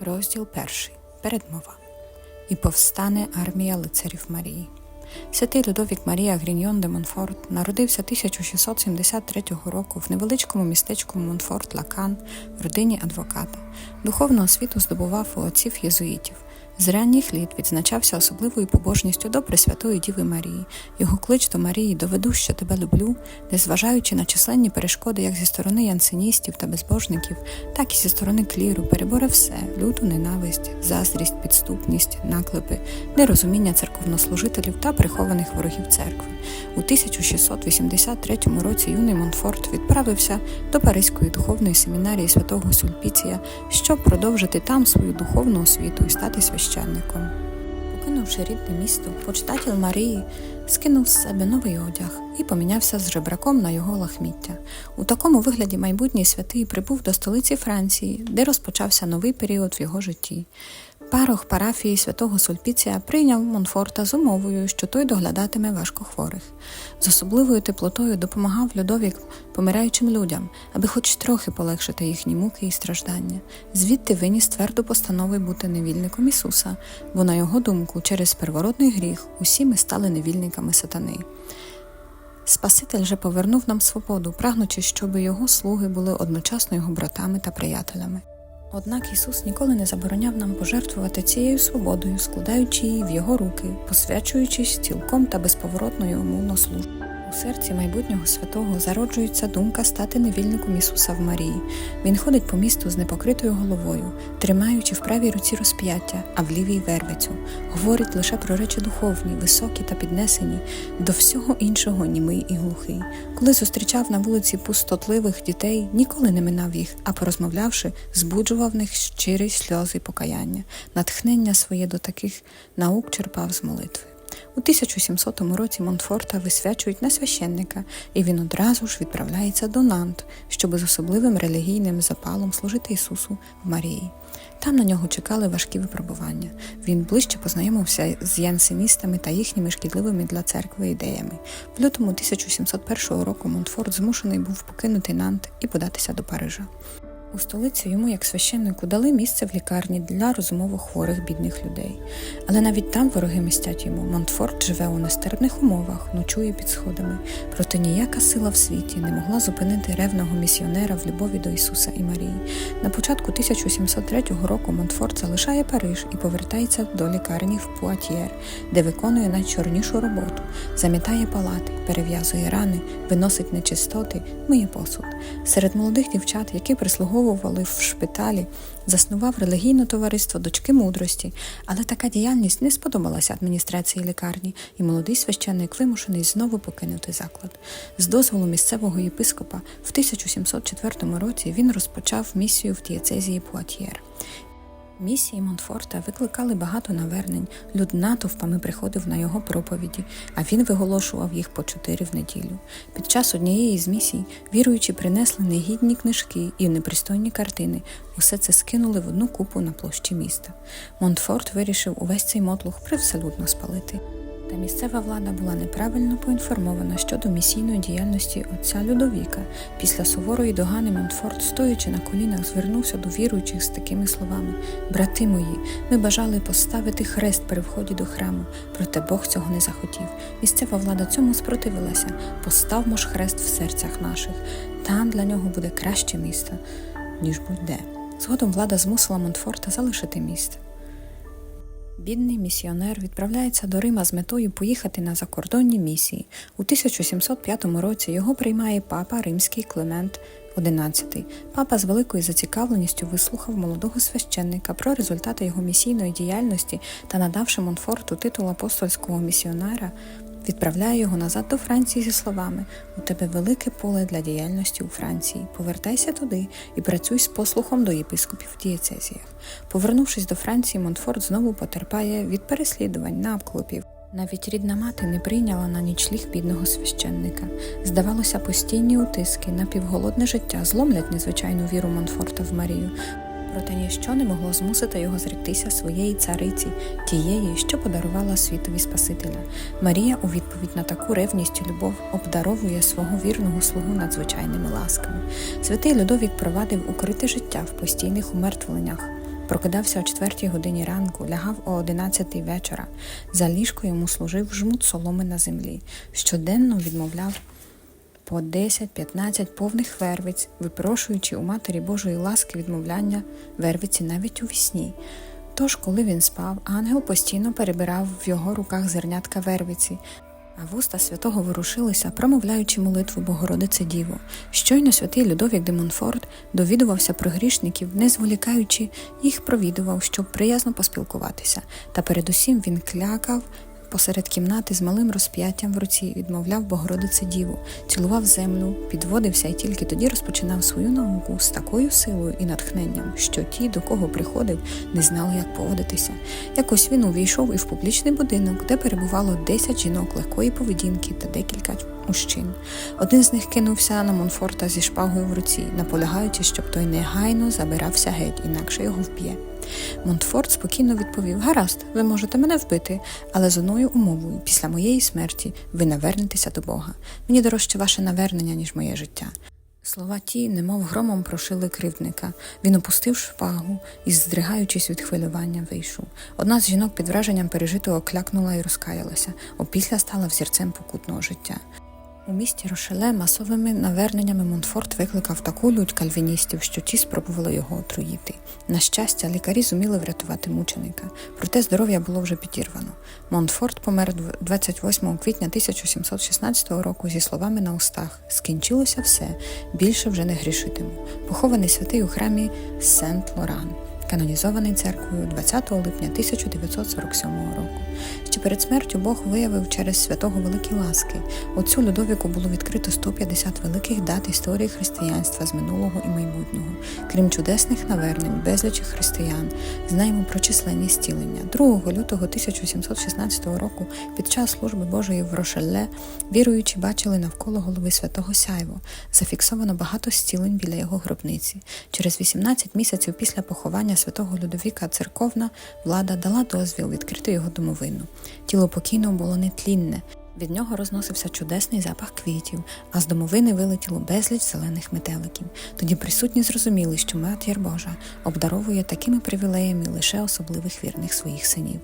Розділ перший. Передмова. І повстане армія лицарів Марії. Святий Людовік Марія Гріньйон де Монфорт народився 1673 року в невеличкому містечку Монфорт Лакан в родині адвоката. Духовну освіту здобував у отців єзуїтів. З ранніх літ відзначався особливою побожністю до Пресвятої Діви Марії. Його клич до Марії доведу, що тебе люблю, незважаючи на численні перешкоди як зі сторони янсеністів та безбожників, так і зі сторони кліру, переборе все люту ненависть, заздрість, підступність, наклепи, нерозуміння церковнослужителів та прихованих ворогів церкви. У 1683 році юний Монфорт відправився до Паризької духовної семінарії святого Сульпіція, щоб продовжити там свою духовну освіту і стати священником. Покинувши рідне місто, почитатель Марії скинув з себе новий одяг і помінявся з жебраком на його лахміття. У такому вигляді майбутній святий прибув до столиці Франції, де розпочався новий період в його житті. Парох парафії святого Сульпіція прийняв Монфорта з умовою, що той доглядатиме важкохворих. З особливою теплотою допомагав Людовік помираючим людям, аби хоч трохи полегшити їхні муки і страждання. Звідти виніс тверду постанови бути невільником Ісуса, бо, на його думку, через первородний гріх усі ми стали невільниками сатани. Спаситель же повернув нам свободу, прагнучи, щоб його слуги були одночасно його братами та приятелями. Однак Ісус ніколи не забороняв нам пожертвувати цією свободою, складаючи її в Його руки, посвячуючись цілком та безповоротно йому на службу. У серці майбутнього святого зароджується думка стати невільником Ісуса в Марії. Він ходить по місту з непокритою головою, тримаючи в правій руці розп'яття, а в лівій вервицю. Говорить лише про речі духовні, високі та піднесені, до всього іншого німий і глухий. Коли зустрічав на вулиці пустотливих дітей, ніколи не минав їх, а порозмовлявши, збуджував в них щирі сльози покаяння, натхнення своє до таких наук черпав з молитви. У 1700 році Монфорта висвячують на священника, і він одразу ж відправляється до Нант, щоб з особливим релігійним запалом служити Ісусу в Марії. Там на нього чекали важкі випробування. Він ближче познайомився з янсеністами та їхніми шкідливими для церкви ідеями. В лютому 1701 року Монфорт змушений був покинути Нант і податися до Парижа. У столиці йому, як священнику, дали місце в лікарні для розумово хворих бідних людей. Але навіть там вороги мстять йому. Монтфорт живе у нестерпних умовах, ночує під сходами. Проте ніяка сила в світі не могла зупинити ревного місіонера в любові до Ісуса і Марії. На початку 1703 року Монтфорт залишає Париж і повертається до лікарні в Пуатьєр, де виконує найчорнішу роботу, замітає палати, перев'язує рани, виносить нечистоти, миє посуд. Серед молодих дівчат, які прислуговували в шпиталі, заснував релігійне товариство дочки мудрості, але така діяльність не сподобалася адміністрації лікарні, і молодий священник вимушений знову покинути заклад. З дозволу місцевого єпископа в 1704 році він розпочав місію в дієцезії Пуатьєр. Місії Монфорта викликали багато навернень, люд натовпами приходив на його проповіді, а він виголошував їх по чотири в неділю. Під час однієї з місій віруючі принесли негідні книжки і непристойні картини. Усе це скинули в одну купу на площі міста. Монтфорт вирішив увесь цей мотлух привселюдно спалити. Та місцева влада була неправильно поінформована щодо місійної діяльності отця Людовіка. Після суворої догани Монтфорт, стоячи на колінах, звернувся до віруючих з такими словами: Брати мої, ми бажали поставити хрест при вході до храму, проте Бог цього не захотів. Місцева влада цьому спротивилася. Поставмо ж хрест в серцях наших. Там для нього буде краще місто, ніж будь-де. Згодом влада змусила Монтфорта залишити місто. Бідний місіонер відправляється до Рима з метою поїхати на закордонні місії. У 1705 році його приймає папа римський Климент XI. Папа з великою зацікавленістю вислухав молодого священника про результати його місійної діяльності та, надавши Монфорту титул апостольського місіонера, відправляє його назад до Франції зі словами: У тебе велике поле для діяльності у Франції. Повертайся туди і працюй з послухом до єпископів в дієцезіях. Повернувшись до Франції, Монтфорт знову потерпає від переслідувань навклопів. Навіть рідна мати не прийняла на нічліг бідного священника. Здавалося, постійні утиски, напівголодне життя зломлять незвичайну віру Монфорта в Марію. Проте ніщо не могло змусити його зректися своєї цариці, тієї, що подарувала світові Спасителя. Марія у відповідь на таку ревність і любов обдаровує свого вірного слугу надзвичайними ласками. Святий Людовік провадив укрите життя в постійних умертвленнях. Прокидався о четвертій годині ранку, лягав о одинадцятій вечора. За ліжко йому служив жмут соломи на землі. Щоденно відмовляв по 10-15 повних вервиць, випрошуючи у Матері Божої ласки відмовляння вервиці навіть у вісні. Тож, коли він спав, ангел постійно перебирав в його руках зернятка вервиці, а вуста святого ворушилися, промовляючи молитву Богородице Діво. Щойно святий Людовік де Монфорт довідувався про грішників, не зволікаючи, їх провідував, щоб приязно поспілкуватися. Та передусім він клякав посеред кімнати з малим розп'яттям в руці, відмовляв Богородице Діву, цілував землю, підводився і тільки тоді розпочинав свою науку з такою силою і натхненням, що ті, до кого приходив, не знали, як поводитися. Якось він увійшов і в публічний будинок, де перебувало 10 жінок легкої поведінки та декілька мужчин. Один з них кинувся на Монфорта зі шпагою в руці, наполягаючи, щоб той негайно забирався геть, інакше його вб'є. Монтфорт спокійно відповів: Гаразд, ви можете мене вбити, але з одною умовою, після моєї смерті ви навернетеся до Бога. Мені дорожче ваше навернення, ніж моє життя. Слова ті, немов громом прошили кривдника. Він опустив шпагу і, здригаючись від хвилювання, вийшов. Одна з жінок під враженням пережитого клякнула і розкаялася, опісля стала взірцем покутного життя. У місті Рошеле масовими наверненнями Монфорт викликав таку лють кальвіністів, що ті спробували його отруїти. На щастя, лікарі зуміли врятувати мученика, проте здоров'я було вже підірвано. Монфорт помер 28 квітня 1716 року зі словами на устах: скінчилося все, більше вже не грішитиму. Похований святий у храмі Сент-Лоран канонізований церквою 20 липня 1947 року. Ще перед смертю Бог виявив через святого великі ласки. Оцю Людовіку було відкрито 150 великих дат історії християнства з минулого і майбутнього. Крім чудесних навернень, безлічі християн, знаємо про численні стілення. 2 лютого 1716 року під час служби Божої в Рошелле віруючі бачили навколо голови святого Сяйво. Зафіксовано багато стілень біля його гробниці. Через 18 місяців після поховання святого Людовіка церковна влада дала дозвіл відкрити його домовину. Тіло покійного було нетлінне. Від нього розносився чудесний запах квітів, а з домовини вилетіло безліч зелених метеликів. Тоді присутні зрозуміли, що матір Божа обдаровує такими привілеями лише особливих вірних своїх синів.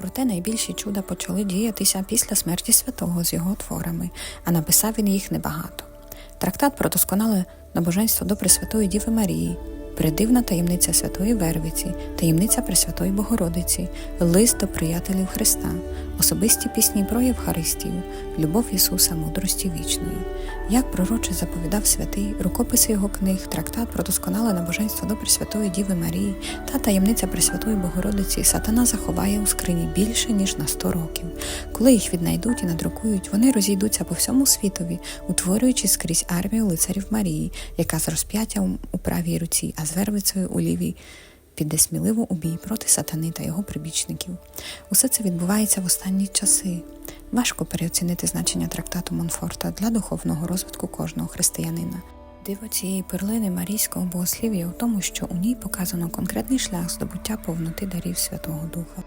Проте найбільші чуда почали діятися після смерті святого з його творами, а написав він їх небагато. Трактат про досконале набоженство до Пресвятої Діви Марії, Придивна таємниця Святої Вервиці, таємниця Пресвятої Богородиці, лист до приятелів Христа, особисті пісні про Євхаристію, любов Ісуса, мудрості вічної. Як пророче заповідав святий, рукописи його книг, трактат про досконале набоженство до Пресвятої Діви Марії та таємниця Пресвятої Богородиці сатана заховає у скрині більше, ніж на сто років. Коли їх віднайдуть і надрукують, вони розійдуться по всьому світові, утворюючи скрізь армію лицарів Марії, яка з розп'яттям у правій руці, а з вервицею у лівій піде сміливо у бій проти сатани та його прибічників. Усе це відбувається в останні часи. Важко переоцінити значення трактату Монфорта для духовного розвитку кожного християнина. Диво цієї перлини марійського богослів'я у тому, що у ній показано конкретний шлях здобуття повноти дарів Святого Духа.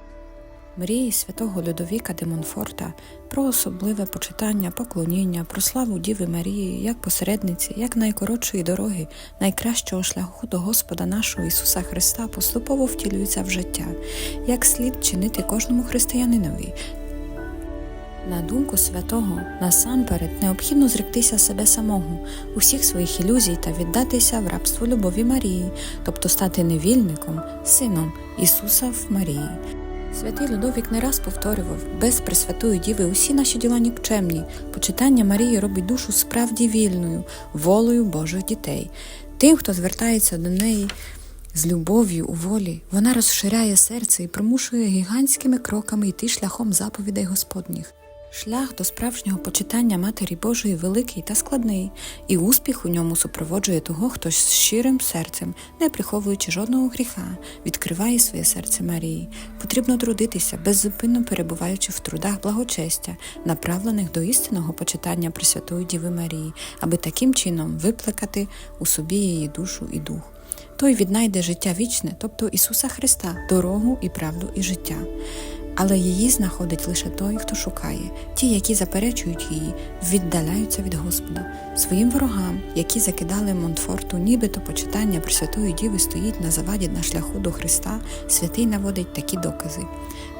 Мрії святого Людовіка де Монфорта про особливе почитання, поклоніння, про славу Діви Марії як посередниці, як найкоротшої дороги, найкращого шляху до Господа нашого Ісуса Христа поступово втілюються в життя, як слід чинити кожному християнинові. На думку святого, насамперед необхідно зректися себе самого, усіх своїх ілюзій та віддатися в рабство любові Марії, тобто стати невільником, сином Ісуса в Марії. Святий Людовік не раз повторював, без Пресвятої Діви усі наші діла нікчемні. Почитання Марії робить душу справді вільною, волею Божих дітей. Тим, хто звертається до неї з любов'ю у волі, вона розширяє серце і примушує гігантськими кроками йти шляхом заповідей Господніх. Шлях до справжнього почитання Матері Божої великий та складний, і успіх у ньому супроводжує того, хто з щирим серцем, не приховуючи жодного гріха, відкриває своє серце Марії. Потрібно трудитися, беззупинно перебуваючи в трудах благочестя, направлених до істинного почитання Пресвятої Діви Марії, аби таким чином виплекати у собі її душу і дух. Той віднайде життя вічне, тобто Ісуса Христа, дорогу і правду і життя. Але її знаходить лише той, хто шукає. Ті, які заперечують її, віддаляються від Господа. Своїм ворогам, які закидали Монтфорту, нібито почитання Пресвятої Діви стоїть на заваді на шляху до Христа, святий наводить такі докази.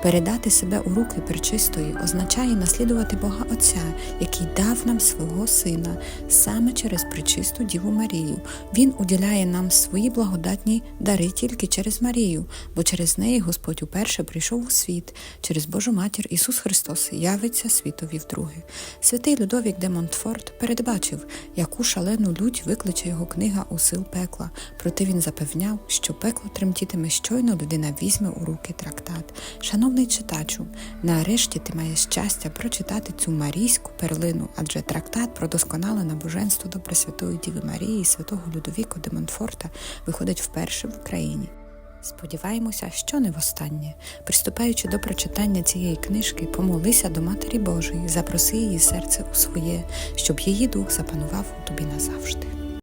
Передати себе у руки пречистої означає наслідувати Бога Отця, який дав нам свого Сина саме через пречисту Діву Марію. Він уділяє нам свої благодатні дари тільки через Марію, бо через неї Господь уперше прийшов у світ, через Божу матір Ісус Христос явиться світові вдруге. Святий Людовік де Монтфорт передбачив, яку шалену лють викличе його книга у сил пекла. Проте він запевняв, що пекло тремтітиме щойно людина візьме у руки трактат. Шановний читачу, нарешті ти маєш щастя прочитати цю марійську перлину, адже трактат про досконалене боженство до Пресвятої Діви Марії і святого Людовіка де Монтфорта виходить вперше в Україні. Сподіваємося, що не востаннє. Приступаючи до прочитання цієї книжки, помолися до Матері Божої, запроси її серце у своє, щоб її дух запанував у тобі назавжди.